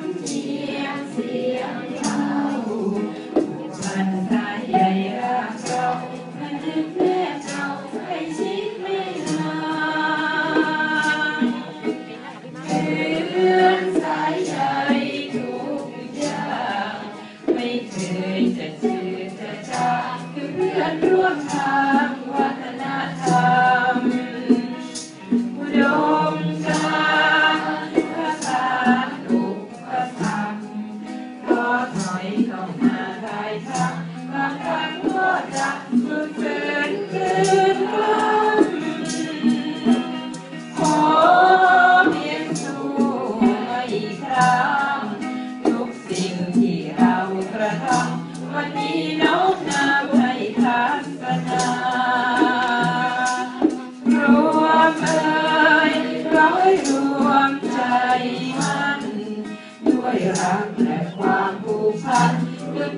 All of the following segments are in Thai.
你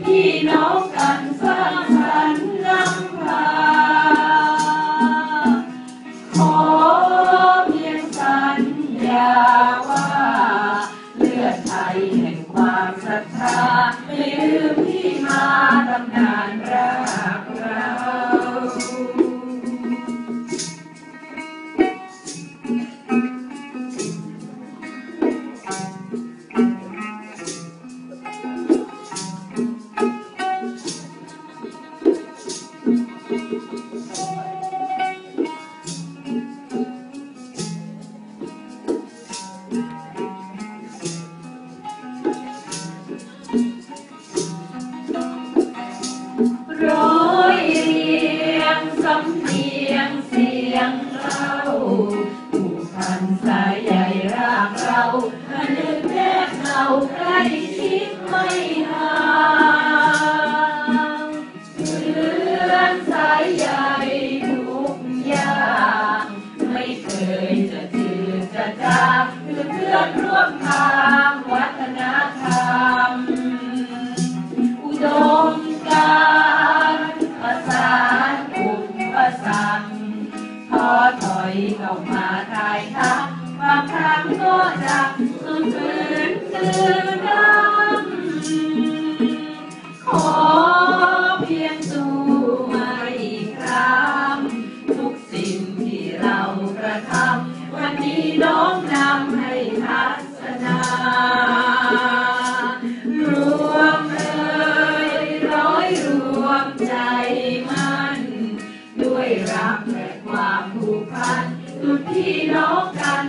Pino. ร้อยเรียงสำเนียงเสียงเราผูกพันสายใหญ่รากเราอันลึแนบเราใกล้ชิดไม่ห่างเลื่อนสาย ต้อกมาทายทักบางครั้งก็จะคืนคืนคืนน้ำขอเพียงสู้มาอีครั้งทุกสิ่งที่เรากระทำวันนี้น้องนำให้ทัศนารวมเลยร้อยรวมใจมันด้วยรักแความผูกพันสุดที่น้องกัน